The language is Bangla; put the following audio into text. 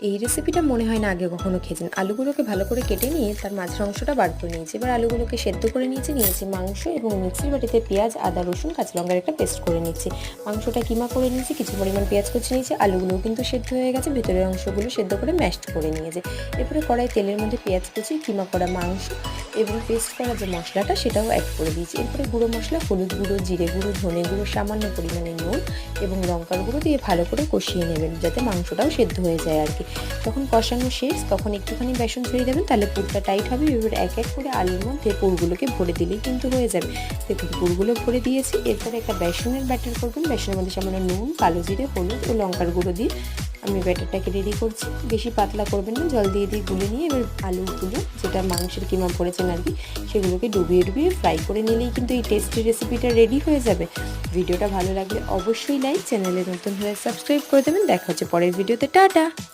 এই রেসিপিটা মনে হয় না আগে কখনো খেয়েছেন। আলুগুলোকে ভালো করে কেটে নিয়ে তার মাঝের অংশটা বার করে নিয়েছি। এবার আলুগুলোকে সেদ্ধ করে নিয়েছি নিয়েছি মাংস এবং মিক্সির বাটিতে পেঁয়াজ, আদা, রসুন, কাঁচা লঙ্কার একটা পেস্ট করে নিচ্ছি। মাংসটা কিমা করে নিয়েছি, কিছু পরিমাণ পেঁয়াজ কুচি নিয়েছি, আলুগুলোও কিন্তু সেদ্ধ হয়ে গেছে, ভেতরের অংশগুলো সেদ্ধ করে ম্যাশড করে নিয়েছে। এরপরে কড়াই তেলের মধ্যে পেঁয়াজ কুচি, কিমা করা মাংস এবং পেস্ট করা যে মশলাটা সেটাও অ্যাড করে দিয়েছি। এরপরে গুঁড়ো মশলা, হলুদ গুঁড়ো, জিরে গুঁড়ো, ধনে গুঁড়ো, সামান্য পরিমাণে নুন এবং লঙ্কার গুঁড়ো দিয়ে ভালো করে কষিয়ে নেবেন যাতে মাংসটাও সেদ্ধ হয়ে যায় আর কি। যখন কষানো শেষ, তখন একটুখানি বেসন ছড়িয়ে দেবেন, তাহলে পুরটা টাইট হবে। এবার এক এক করে আলুর মধ্যে পুরগুলোকে ভরে দিলেই কিন্তু হয়ে যাবে। দেখুন, পুরগুলো ভরে দিয়েছি, এরপরে একটা বেসনের ব্যাটার করবেন। বেসনের মধ্যে সামান্য নুন, কালো জিরে, হলুদ ও লঙ্কার গুঁড়ো দিয়ে আমি ব্যাটারটাকে রেডি করছি। বেশি পাতলা করবেন না, জল দিয়ে দিয়ে গুলে নিয়ে এবার আলুগুলো, যেটা মাংসের কিমা পড়েছেন আর কি, সেগুলোকে ডুবিয়ে ডুবিয়ে ফ্রাই করে নিলেই কিন্তু এই টেস্টি রেসিপিটা রেডি হয়ে যাবে। ভিডিওটা ভালো লাগলে অবশ্যই লাইক চ্যানেলে নতুন হয়ে সাবস্ক্রাইব করে দেবেন। দেখা হচ্ছে পরের ভিডিওতে। টাটা!